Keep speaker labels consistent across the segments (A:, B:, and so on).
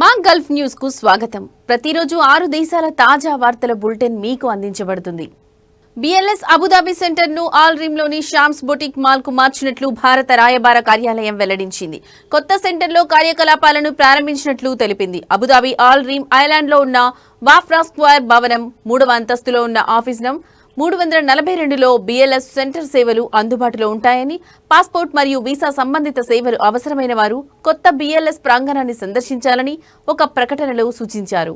A: మా గల్ఫ్ న్యూస్కు స్వాగతం. ప్రతిరోజు ఆరు దేశాల తాజా వార్తల బులెటిన్ మీకు అందించబడుతుంది. బిఎల్ఎస్ అబుదాబి సెంటర్ను ఆల్ రీమ్లోని షామ్స్ బొటిక్ మాల్కు మార్చినట్లు భారత రాయబార కార్యాలయం వెల్లడించింది. కొత్త సెంటర్లో కార్యకలాపాలను ప్రారంభించినట్లు తెలిపింది. అబుదాబి ఆల్ రీమ్ ఐలాండ్లో ఉన్న వాఫ్రా స్క్వేర్ భవనం మూడవ అంతస్తులో ఉన్న ఆఫీస్ నం మూడు వందల నలభై రెండులో బిఎల్ఎస్ సెంటర్ సేవలు అందుబాటులో ఉంటాయని పాస్పోర్ట్ మరియు వీసా సంబంధిత సేవలు అవసరమైన వారు కొత్త బిఎల్ఎస్ ప్రాంగణాన్ని సందర్శించాలని ఒక ప్రకటనలో సూచించారు.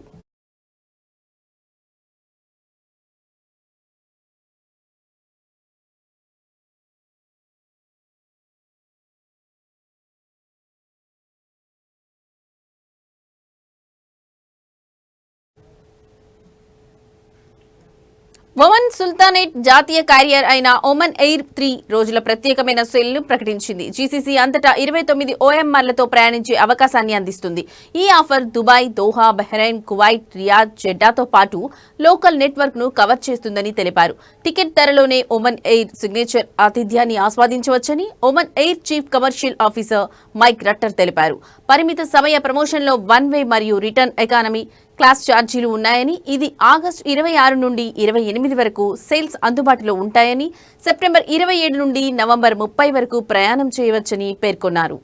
A: ఒమన్ సుల్తానేట్ జాతీయ క్యారియర్ అయిన ఒమన్ ఎయిర్ త్రీ రోజుల ప్రత్యేకమైన సేల్ ప్రకటించింది. జీసీసీ అంతటా ఇరవై తొమ్మిది ఓఎంఆర్లతో ప్రయాణించే అవకాశాన్ని అందిస్తుంది. ఈ offer Dubai Doha Bahrain Kuwait Riyadh జెడ్డాతో పాటు లోకల్ నెట్వర్క్ను కవర్ చేస్తుందని తెలిపారు. టికెట్ ధరలోనే ఒమన్ ఎయిర్ సిగ్నేచర్ ఆతిథ్యాన్ని ఆస్వాదించవచ్చని Oman Air chief commercial officer Mike Rutter తెలిపారు. పరిమిత సమయ ప్రమోషన్లో వన్ వే మరియు రిటర్న్ ఎకానమీ క్లాస్ ఛార్జీలు ఉన్నాయని ఇది ఆగస్టు ఇరవై ఆరు నుండి ఇరవై ఎనిమిది వరకు సేల్స్ అందుబాటులో ఉంటాయని సెప్టెంబర్ ఇరవై ఏడు నుండి నవంబర్ ముప్పై వరకు ప్రయాణం చేయవచ్చని పేర్కొన్నారు.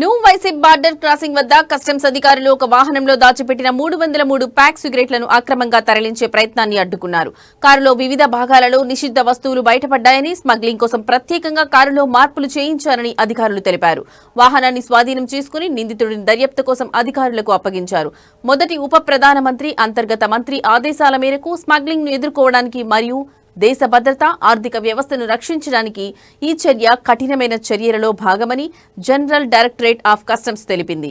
A: న్యూ వైసెప్ బార్డర్ క్రాసింగ్ వద్ద కస్టమ్స్ అధికారులు ఒక వాహనంలో దాచిపెట్టిన మూడు వందల మూడు ప్యాక్ సిగరెట్లను అక్రమంగా తరలించే ప్రయత్నాన్ని అడ్డుకున్నారు. కారులో వివిధ భాగాలలో నిషిద్ధ వస్తువులు బయటపడ్డాయని స్మగ్లింగ్ కోసం ప్రత్యేకంగా కారులో మార్పులు చేయించారని అధికారులు తెలిపారు. వాహనాన్ని స్వాధీనం చేసుకుని నిందితుడిని దర్యాప్తు కోసం అధికారులకు అప్పగించారు. మొదటి ఉప ప్రధానమంత్రి అంతర్గత మంత్రి ఆదేశాల మేరకు స్మగ్లింగ్ను ఎదుర్కోవడానికి మరియు దేశ భద్రత ఆర్థిక వ్యవస్థను రక్షించడానికి ఈ చర్య కఠినమైన చర్యలలో భాగమని జనరల్ డైరెక్టరేట్ ఆఫ్ కస్టమ్స్ తెలిపింది.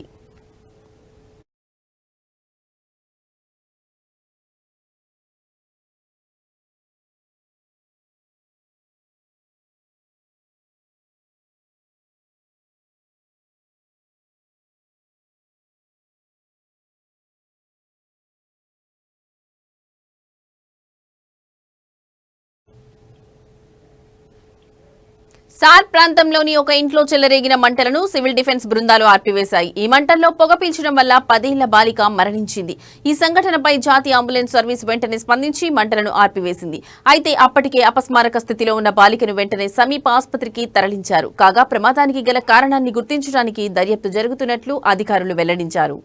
A: సార్ ప్రాంతంలోని ఒక ఇంట్లో చెలరేగిన మంటలను సివిల్ డిఫెన్స్ బృందాలు ఆర్పివేశాయి. ఈ మంటల్లో పొగ పీల్చడం వల్ల పదేళ్ళ బాలిక మరణించింది. ఈ సంఘటనపై జాతీయ అంబులెన్స్ సర్వీస్ వెంటనే స్పందించి మంటలను ఆర్పివేసింది. అయితే అప్పటికే అపస్మారక స్థితిలో ఉన్న బాలికను వెంటనే సమీప ఆసుపత్రికి తరలించారు. కాగా ప్రమాదానికి గల కారణాన్ని గుర్తించడానికి దర్యాప్తు జరుగుతున్నట్లు అధికారులు వెల్లడించారు.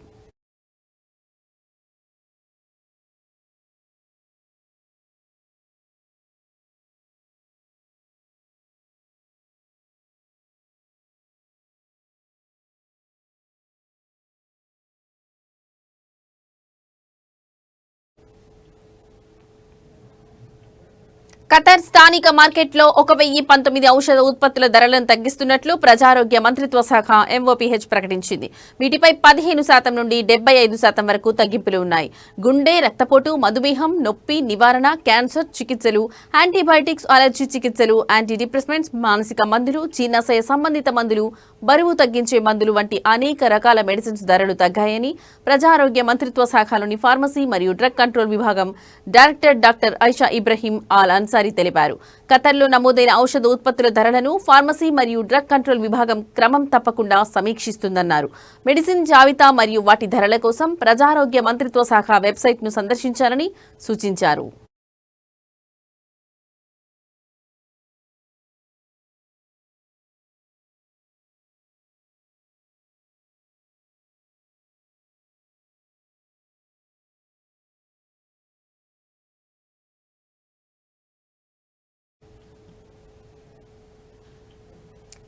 A: ఖతర్ స్థానిక మార్కెట్లో ఒక వెయ్యి పంతొమ్మిది ఔషధ ఉత్పత్తుల ధరలను తగ్గిస్తున్నట్లు ప్రజారోగ్య మంత్రిత్వ శాఖ ఎంఓపీహెచ్ ప్రకటించింది. వీటిపై పదిహేను శాతం నుండి డెబ్బై ఐదు శాతం వరకు తగ్గింపులు ఉన్నాయి. గుండె రక్తపోటు మధుమేహం నొప్పి నివారణ క్యాన్సర్ చికిత్సలు యాంటీబయాటిక్స్ అలర్జీ చికిత్సలు యాంటీ డిప్రెస్మెంట్స్ మానసిక మందులు జీర్ణాశయ సంబంధిత మందులు బరువు తగ్గించే మందులు వంటి అనేక రకాల మెడిసిన్స్ ధరలు తగ్గాయని ప్రజారోగ్య మంత్రిత్వ శాఖలోని ఫార్మసీ మరియు డ్రగ్ కంట్రోల్ విభాగం director doctor Aisha Ibrahim Al Ansari తెలిపారు. ఖతర్లో నమోదైన ఔషధ ఉత్పత్తుల ధరలను ఫార్మసీ మరియు డ్రగ్ కంట్రోల్ విభాగం క్రమం తప్పకుండా సమీక్షిస్తుందన్నారు. మెడిసిన్ జాబితా మరియు వాటి ధరల కోసం ప్రజారోగ్య మంత్రిత్వ శాఖ వెబ్సైట్ను సందర్శించాలని సూచించారు.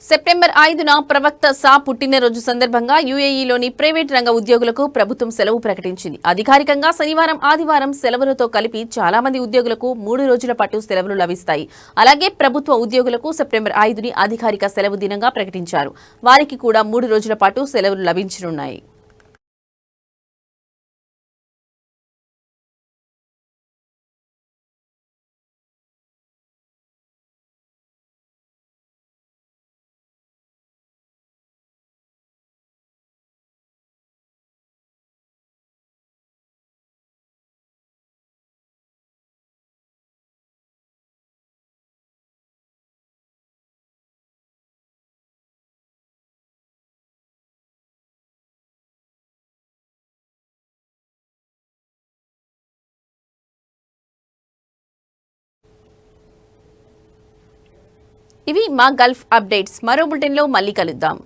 A: సెప్టెంబర్ ఐదున ప్రవక్త సా పుట్టినరోజు సందర్భంగా యుఏఈలోని ప్రైవేట్ రంగ ఉద్యోగులకు ప్రభుత్వం సెలవు ప్రకటించింది. అధికారికంగా శనివారం ఆదివారం సెలవులతో కలిపి చాలా మంది ఉద్యోగులకు మూడు రోజుల పాటు సెలవులు లభిస్తాయి. అలాగే ప్రభుత్వ ఉద్యోగులకు సెప్టెంబర్ ఐదుని అధికారిక సెలవు దినంగా ప్రకటించారు. వారికి కూడా మూడు రోజుల పాటు సెలవులు లభించనున్నాయి. ఇవి మా గల్ఫ్ అప్డేట్స్. మరో బులెటిన్లో మళ్ళీ కలుద్దాం.